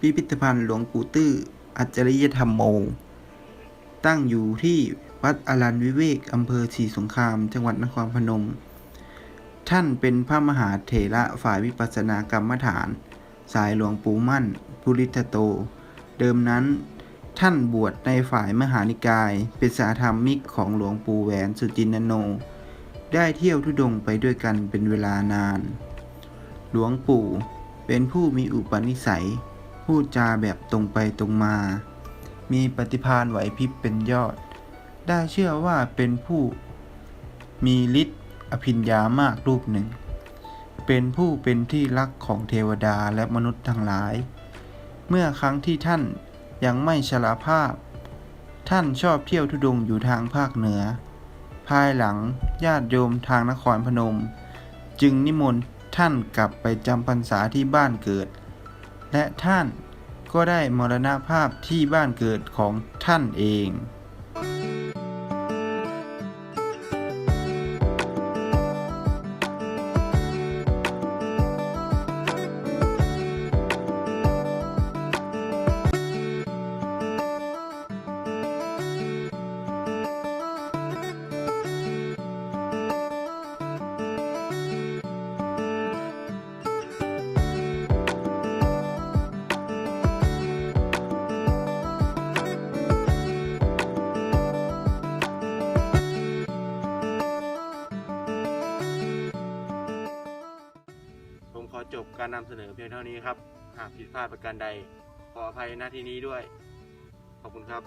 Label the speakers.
Speaker 1: พิพิธภัณฑ์หลวงปู่ตื้อ อัจฉริยธรรมโม ตั้งอยู่ที่วัดอรัญวิเวกอำเภอศรีสงคราม จังหวัดนครพนม ท่านเป็นพระมหาเถระฝ่ายวิปัสสนากรรมฐาน สายหลวงปู่มั่นภูริทโต เดิมนั้นท่านบวชในฝ่ายมหานิกาย เป็นสาธรรมิกของหลวงปู่แหวนสุจินนโน ได้เที่ยวทุดงไปด้วยกันเป็นเวลานาน หลวงปู่เป็นผู้มีอุปนิสัย พูดจาแบบตรงไปตรงมา มีปฏิภาณไหวพริบเป็นยอด ได้เชื่อว่าเป็นผู้มีฤทธิ์อภิญญามากรูปหนึ่ง เป็นผู้เป็นที่รักของเทวดาและมนุษย์ทั้งหลาย เมื่อครั้งที่ท่านยังไม่ชราภาพ ท่านชอบเที่ยวทุดงอยู่ทางภาคเหนือ ภายหลังญาติโยมทางนครพนม จึงนิมนต์ท่านกลับไปจำพรรษาที่บ้านเกิด และท่าน ก็ได้มรณภาพที่บ้านเกิดของท่านเอง
Speaker 2: จบการนำเสนอเพียงเท่านี้ครับ หากผิดพลาดประการใด ขออภัยหน้าที่นี้ด้วย ขอบคุณครับ